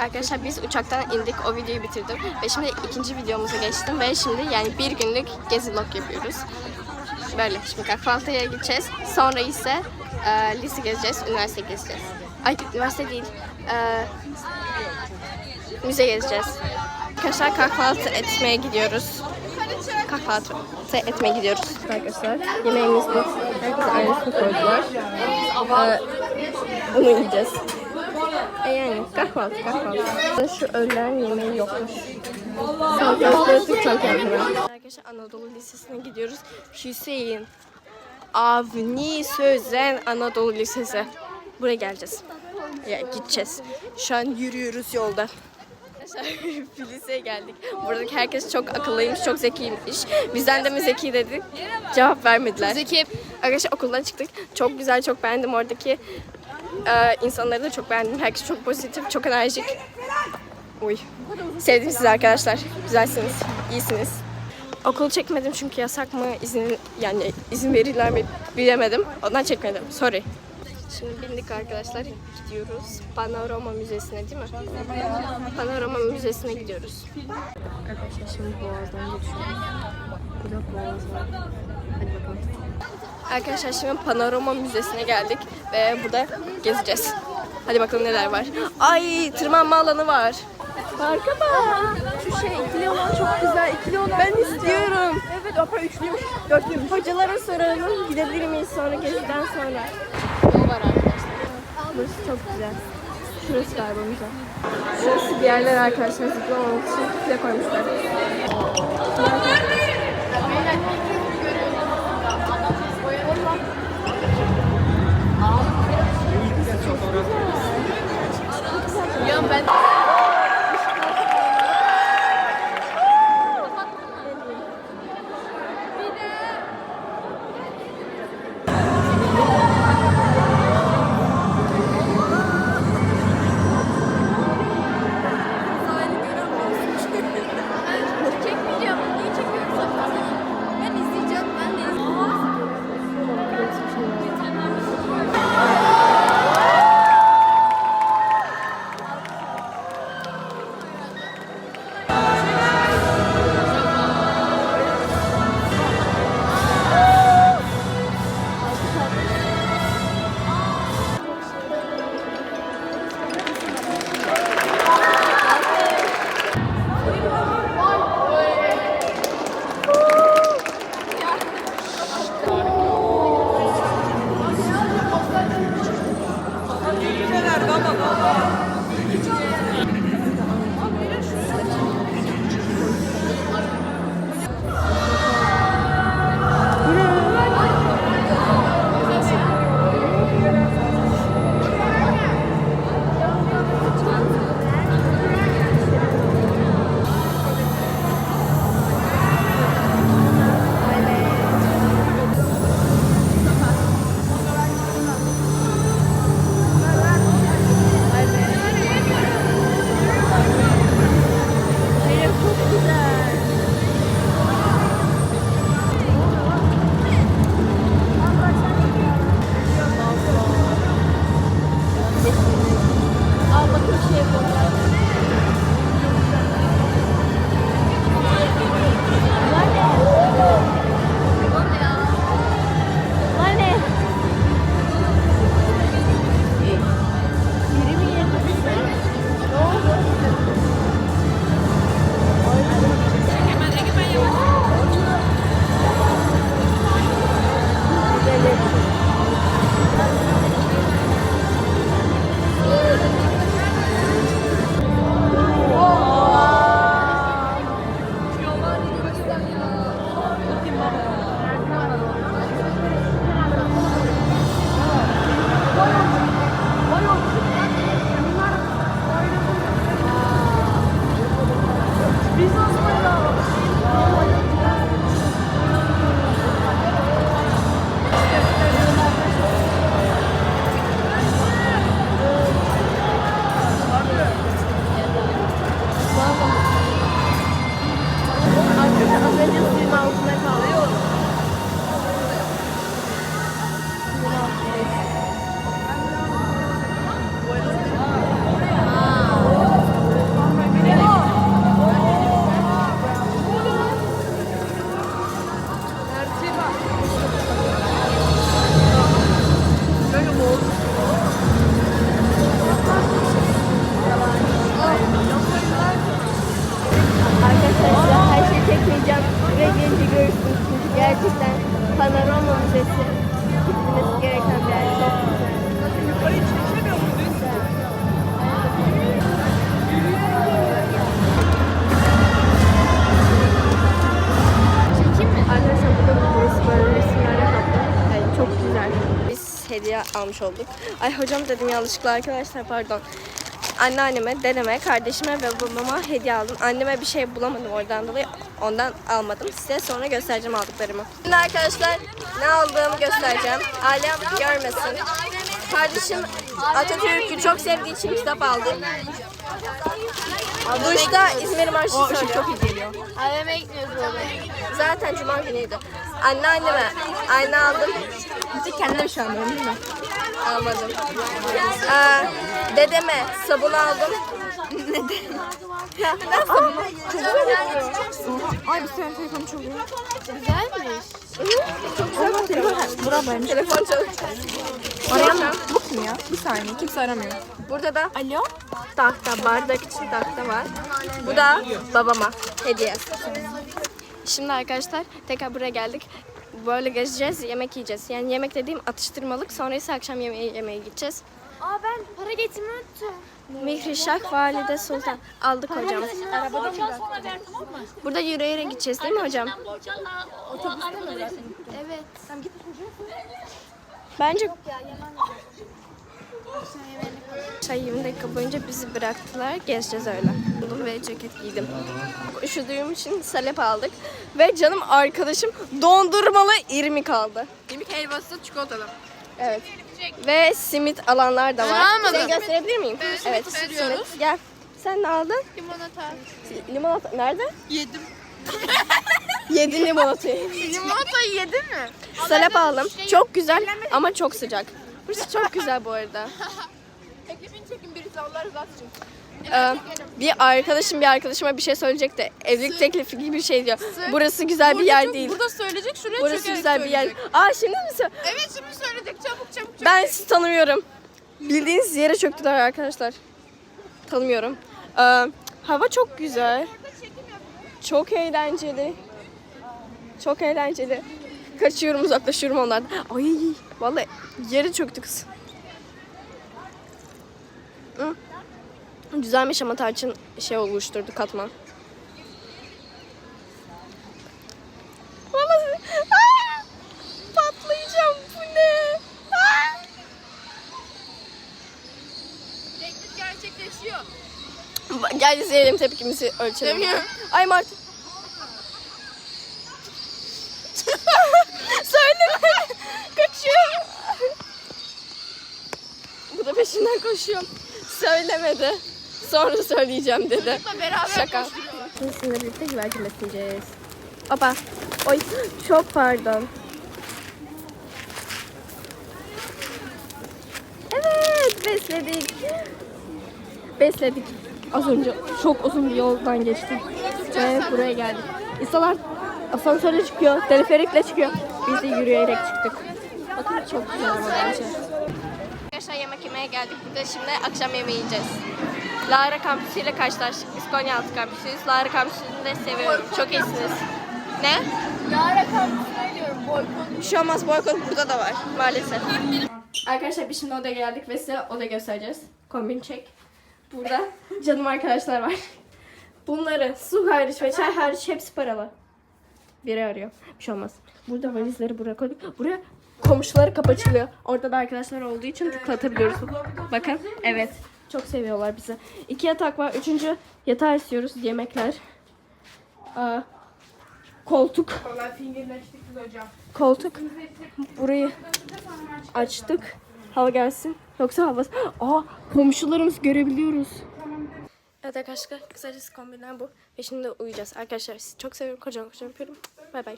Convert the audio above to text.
Arkadaşlar biz uçaktan indik. O videoyu bitirdim. Ve şimdi ikinci videomuza geçtim. Ve şimdi yani bir günlük gezi vlog yapıyoruz. Böyle. Şimdi kahvaltıya gideceğiz. Sonra ise e, lise gezeceğiz. Üniversite gezeceğiz. Ay üniversite değil. E, müze gezeceğiz. Arkadaşlar kahvaltı etmeye gidiyoruz. Kahvaltı etmeye gidiyoruz. Arkadaşlar yemeğimiz bu. Herkes aynısını koydular. Ee, onu yiyeceğiz. Yani kahvaltı kahvaltı. Şu öğlen yemeği yokmuş. Salatalıkları Türk salatalıkları. Arkadaşlar Anadolu Lisesi'ne gidiyoruz. Hüseyin Avni Sözen Anadolu Lisesi. Buraya geleceğiz. Ya gideceğiz. Şu an yürüyoruz yolda. Liseye geldik. Buradaki herkes çok akıllıymış, çok zekiymiş. Bizden de mi zeki dedik? Cevap vermediler. Zeki. Arkadaşlar okuldan çıktık. Çok güzel, çok beğendim oradaki e, insanları da çok beğendim. Herkes çok pozitif, çok enerjik. Uy. Sevdim sizi arkadaşlar. Güzelsiniz, iyisiniz. Okulu çekmedim çünkü yasak mı izin yani izin verirler mi bilemedim. Ondan çekmedim. Sorry. Şimdi bindik arkadaşlar. Gidiyoruz. Panorama Müzesi'ne değil mi? Panorama Müzesi'ne gidiyoruz. Arkadaşlar şimdi Boğaz'dan geçiyoruz. Burada Boğaz var. Arkadaşlar şimdi Panorama Müzesi'ne geldik ve burada gezeceğiz. Hadi bakalım neler var. Ay tırmanma alanı var. Parka bak. Şu şey ikili olan çok güzel. İkili olan ben istiyorum. Evet o üçlüymüş. Dörtlüymüş. Hocalara soralım. Gidebilir miyiz sonra geziden sonra. Yol var arkadaşlar. Burası çok güzel. Şurası galiba müze. Şurası bir yerler arkadaşlar zıplamamak için kule koymuşlar. Thank you. Hediye almış olduk. Ay hocam dedim yanlışlıkla arkadaşlar pardon. Anneanneme, dedeme, kardeşime ve babama hediye aldım. Anneme bir şey bulamadım oradan dolayı ondan almadım. Size sonra göstereceğim aldıklarımı. Şimdi arkadaşlar ne aldığımı göstereceğim. Alem görmesin. Kardeşim Atatürk'ü çok sevdiği için kitap aldı. Duşta İzmir Marşı söylüyor. Çok iyi geliyor. AVM'ye gitmiyoruz bu. Zaten cuma günüydü. Anneanneme ayna aldım. Bizi kendine şu an değil mi? Almadım. Aa, dedeme sabun aldım. Neden? sabunu? Ay bir senin telefonu çalıyor. Güzelmiş. Çok güzel bir telefon. Buradaymış. Telefon çalıyor. Arayan bu kim ya? Bir saniye kimse aramıyor. Burada da Alo? tahta, bardak için tahta var. Bu da babama hediye. Şimdi arkadaşlar tekrar buraya geldik. Böyle gezeceğiz, yemek yiyeceğiz. Yani yemek dediğim atıştırmalık. Sonra ise akşam yemeği yemeye gideceğiz. Aa ben para getirmeyi unuttum. Mihrişah Valide Sultan. Aldık hocam. Arabada mı? Burada yürüyerek gideceğiz değil mi hocam? Evet. Bence Çay 20 dakika boyunca bizi bıraktılar. Gezeceğiz öyle. Buldum ve ceket giydim. Üşüdüğüm için salep aldık. Ve canım arkadaşım dondurmalı irmik aldı. Yemek helvası çikolatalı. Evet. Ve simit alanlar da var. Ben almadım. Size gösterebilir miyim? evet. veriyoruz. Simit. Gel. Sen ne aldın? Limonata. Limonata. Nerede? Yedim. Yedin limonatayı. Limonatayı yedin mi? Salep aldım. Çok güzel ama çok sıcak. Burası çok güzel bu arada. Ekibin çekin birisi Allah rızası için. Ee, bir arkadaşım bir arkadaşıma bir şey söyleyecek de evlilik teklifi gibi bir şey diyor. Burası güzel bir yer değil. Burada söyleyecek şuraya Burası çökerek güzel bir yer. söyleyecek. Aa şimdi mi sö- Evet şimdi söyleyecek çabuk çabuk çabuk. Ben sizi tanımıyorum. Bildiğiniz yere çöktüler arkadaşlar. Tanımıyorum. Ee, hava çok güzel. Çok eğlenceli. Çok eğlenceli. Kaçıyorum uzaklaşıyorum onlardan. Ay vallahi yere çöktü kız. Hı. Güzelmiş ama tarçın şey oluşturdu katman. Vallahi Aa! patlayacağım bu ne? Aa! Teklif gerçekleşiyor. Gel izleyelim tepkimizi ölçelim. Demiyorum. Ay Mart. Söyleme. Kaçıyor. Bu da peşinden koşuyor. Söylemedi. Sonra söyleyeceğim dedi. beraber Şaka. Şimdi sizinle birlikte güvercin besleyeceğiz. Hoppa. Oy çok pardon. Evet besledik. Besledik. Az önce çok uzun bir yoldan geçtik. Ve buraya geldik. İnsanlar asansörle çıkıyor, teleferikle çıkıyor. Biz de yürüyerek çıktık. Bakın çok güzel ama bence. Arkadaşlar yemek yemeye geldik. Burada şimdi akşam yemeği yiyeceğiz. Lara Kampüsü ile karşılaştık. Biz Konyaaltı Kampüsüyüz. Lara Kampüsü'nü de seviyorum. Çok iyisiniz. Ne? Yara kampüsüne diyorum boykot. Bir şey olmaz boykot burada da var maalesef. Arkadaşlar biz şimdi odaya geldik ve size oda göstereceğiz. Kombin çek. Burada canım arkadaşlar var. Bunları su hariç ve çay hariç hepsi paralı. Biri arıyor. Bir şey olmaz. Burada valizleri buraya koyduk. Buraya komşuları kapı açılıyor. Orada da arkadaşlar olduğu için tıklatabiliyoruz. Bakın. Evet. Çok seviyorlar bizi. İki yatak var. Üçüncü yatağı istiyoruz. Yemekler. Aa, koltuk. Koltuk. Burayı açtık. Hava gelsin. Yoksa hava... Aa komşularımız görebiliyoruz. Evet arkadaşlar kısacası kombinler bu. Ve şimdi uyuyacağız. Arkadaşlar sizi çok seviyorum. Kocaman kocaman öpüyorum. Bay bay.